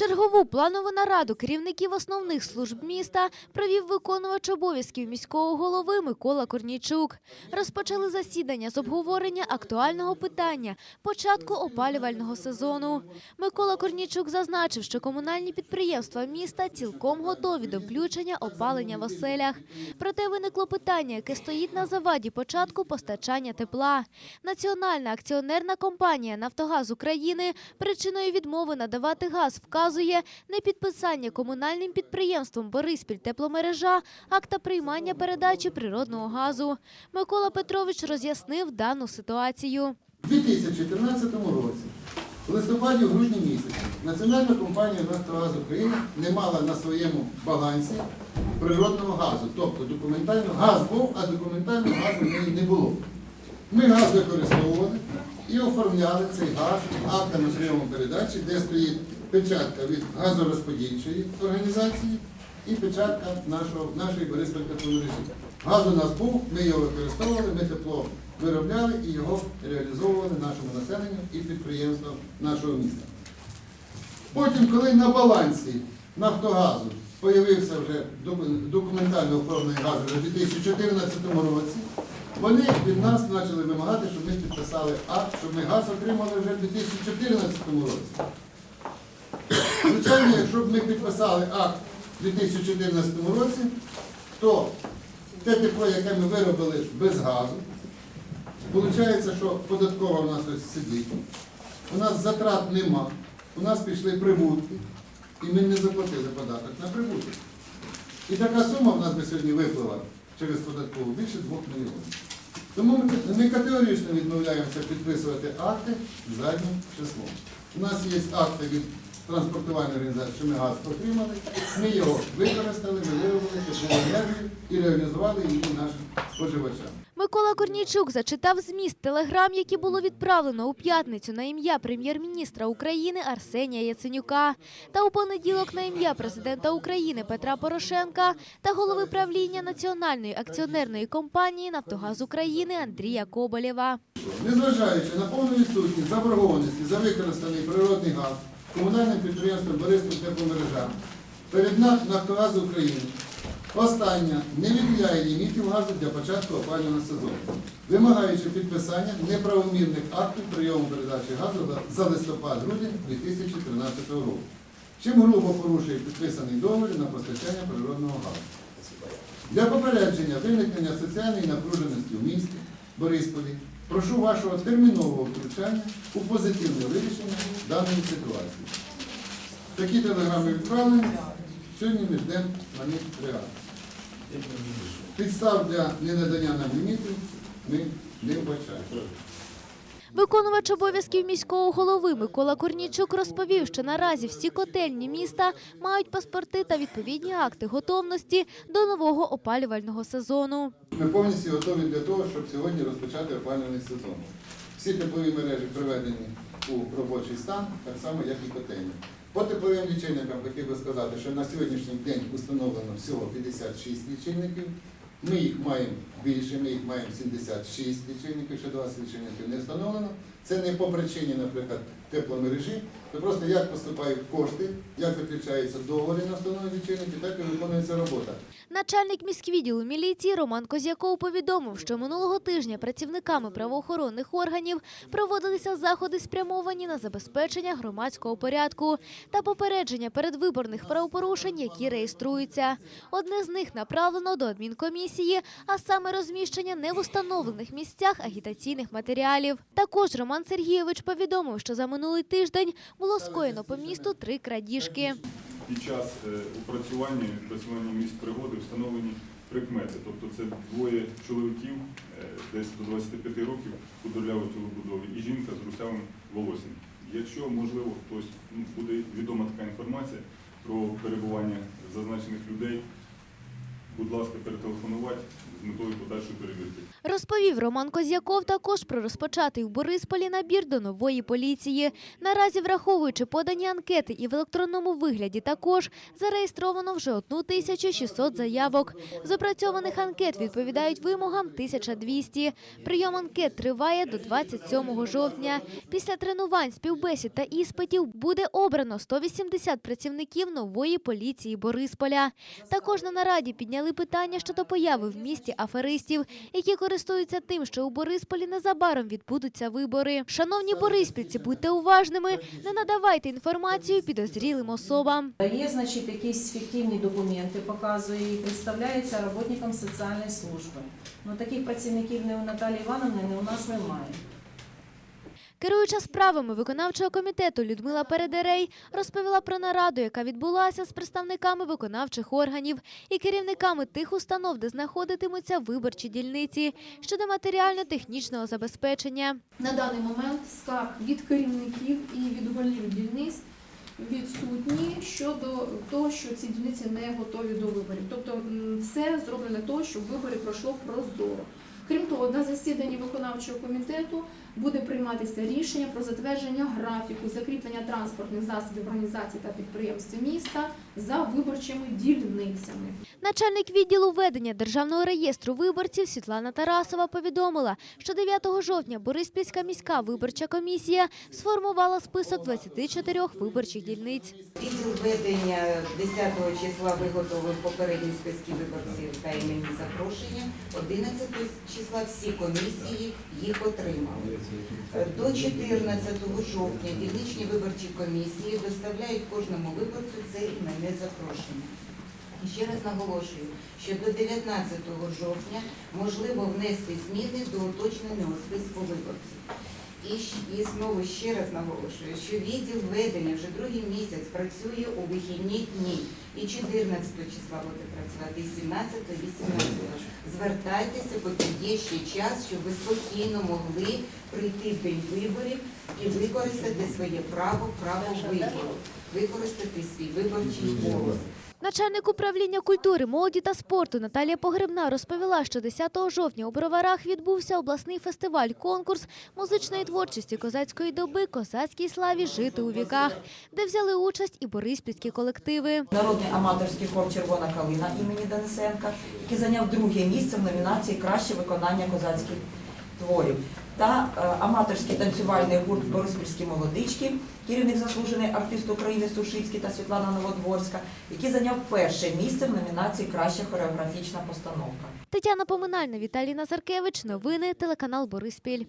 Чергову планову нараду керівників основних служб міста провів виконувач обов'язків міського голови Микола Корнійчук. Розпочали засідання з обговорення актуального питання початку опалювального сезону. Микола Корнійчук зазначив, що комунальні підприємства міста цілком готові до включення опалення в оселях. Проте виникло питання, яке стоїть на заваді початку постачання тепла. Національна акціонерна компанія Нафтогаз України причиною відмови надавати газ вказує непідписання комунальним підприємством Бориспіль тепломережа акта приймання передачі природного газу. Микола Петрович роз'яснив дану ситуацію. У 2014 році, в листопаді грудні місяці, Національна компанія «Нафтогаз України не мала на своєму балансі природного газу. Тобто документально газ був, а документально газу не було. Ми газ використовували і оформляли цей газ актами прийому передачі, де стоїть печатка від газорозподільчої організації і печатка нашого, нашої Бориспіль тепломережі. Газ у нас був, ми його використовували, ми тепло виробляли і його реалізовували нашому населенню і підприємствам нашого міста. Потім, коли на балансі Нафтогазу появився вже документально оформлений газ вже у 2014 році, вони від нас почали вимагати, щоб ми підписали акт, щоб ми газ отримали вже в 2014 році. Звичайно, якщо б ми підписали акт у 2014 році, то те тепло, яке ми виробили без газу, виходить, що податкова у нас ось сидить. У нас затрат нема, у нас пішли прибутки, і ми не заплатили податок на прибуток. І така сума в нас би сьогодні виплила через податкову більше 2 мільйонів. Тому ми категорично відмовляємося підписувати акти заднім числом. У нас є акти від транспортувальної організації, що ми газ отримали, ми його використали, ми виробили теплову енергію і реалізували її нашим споживачам. Микола Корнійчук зачитав зміст телеграм, які було відправлено у п'ятницю на ім'я прем'єр-міністра України Арсенія Яценюка та у понеділок на ім'я президента України Петра Порошенка та голови правління Національної акціонерної компанії Нафтогаз України Андрія Коболєва. Незважаючи на повну відсутність заборгованості за використаний природний газ комунальним підприємством Бориспіль тепломережа перед НАК «Нафтогаз України остання не відділяє лімітів газу для початку опалювального сезону, вимагаючи підписання неправомірних актів прийому передачі газу за- за листопад-грудень 2013 року, чим грубо порушує підписаний договір на постачання природного газу. Для попередження виникнення соціальної напруженості в місті Борисполі прошу вашого термінового втручання у позитивне вирішення даної ситуації. Такі телеграми відправлені. Сьогодні ми йдемо на них реакцію. Підстав для ненадання нам лімітів ми не вбачаємо. Виконувач обов'язків міського голови Микола Корнійчук розповів, що наразі всі котельні міста мають паспорти та відповідні акти готовності до нового опалювального сезону. Ми повністю готові для того, щоб сьогодні розпочати опалювальний сезон. Всі теплові мережі приведені у робочий стан, так само, як і котельні. По тепловим лічильникам хотів би сказати, що на сьогоднішній день установлено всього 56 лічильників. Ми їх маємо більше, ми їх маємо 76 лічильників, ще 20 лічильників не встановлено. Це не по причині, наприклад, тепломережі, це просто як поступають кошти, як заключаються договори на встановлення лічильників, так і виконується робота. Начальник міськвідділу міліції Роман Козяков повідомив, що минулого тижня працівниками правоохоронних органів проводилися заходи, спрямовані на забезпечення громадського порядку та попередження передвиборних правопорушень, які реєструються. Одне з них направлено до адмінкомісії, а саме розміщення не в установлених місцях агітаційних матеріалів. Також Роман Сергійович повідомив, що за минулий тиждень було скоєно по місту три крадіжки. Під час е, опрацювання відпрацювання місць пригоди встановлені прикмети. Тобто це двоє чоловіків, е, десь до 25 років, худорлявої тілобудови, і жінка з русявим волоссям. Якщо, можливо, хтось ну, буде відома така інформація про перебування зазначених людей, будь ласка, перетелефонувати, з метою подальшої перевірки. Розповів Роман Козяков також про розпочатий в Борисполі набір до нової поліції. Наразі, враховуючи подані анкети і в електронному вигляді також, зареєстровано вже 1600 заявок. З опрацьованих анкет відповідають вимогам 1200. Прийом анкет триває до 27 жовтня. Після тренувань, співбесід та іспитів буде обрано 180 працівників нової поліції Борисполя. Також на нараді підняли питання щодо появи в місті аферистів, які користуються тим, що у Борисполі незабаром відбудуться вибори. Шановні бориспільці, будьте уважними, не надавайте інформацію підозрілим особам. Є, значить, якісь фіктивні документи, показує і представляється роботником соціальної служби. Ну, таких працівників не у Наталії Івановни, не у нас немає. Керуюча справами виконавчого комітету Людмила Передерей розповіла про нараду, яка відбулася з представниками виконавчих органів і керівниками тих установ, де знаходитимуться виборчі дільниці щодо матеріально-технічного забезпечення. На даний момент скарг від керівників і від голів дільниць відсутні щодо того, що ці дільниці не готові до виборів. Тобто все зроблено того, щоб вибори пройшло прозоро. Крім того, на засіданні виконавчого комітету буде прийматися рішення про затвердження графіку закріплення транспортних засобів організацій та підприємств міста за виборчими дільницями. Начальник відділу ведення Державного реєстру виборців Світлана Тарасова повідомила, що 9 жовтня Бориспільська міська виборча комісія сформувала список 24 виборчих дільниць. Відділ ведення 10 числа виготовив попередні списки виборців та імені запрошення. 11 числа всі комісії їх отримали. Е, До 14 жовтня дільничні виборчі комісії доставляють кожному виборцю це іменне запрошення. Ще раз наголошую, що до 19 жовтня можливо внести зміни до уточненого списку виборців. І, і знову ще раз наголошую, що відділ ведення вже другий місяць працює у вихідні дні. І 14 числа буде працювати, і 17, і 18. Звертайтеся, поки є ще час, щоб ви спокійно могли прийти в день виборів і використати своє право, право вибору, використати свій виборчий голос. Начальник управління культури, молоді та спорту Наталія Погребна розповіла, що 10 жовтня у Броварах відбувся обласний фестиваль-конкурс музичної творчості козацької доби «Козацькій славі жити у віках», де взяли участь і бориспільські колективи. Народний аматорський хор Червона калина імені Денисенка, який зайняв друге місце в номінації Краще виконання козацьких творів. Та е, аматорський танцювальний гурт Бориспільські молодички, керівник заслужений артист України Сушицький та Світлана Новодворська, який зайняв перше місце в номінації Краща хореографічна постановка. Тетяна Поминальна, Віталій Назаркевич. Новини телеканал Бориспіль.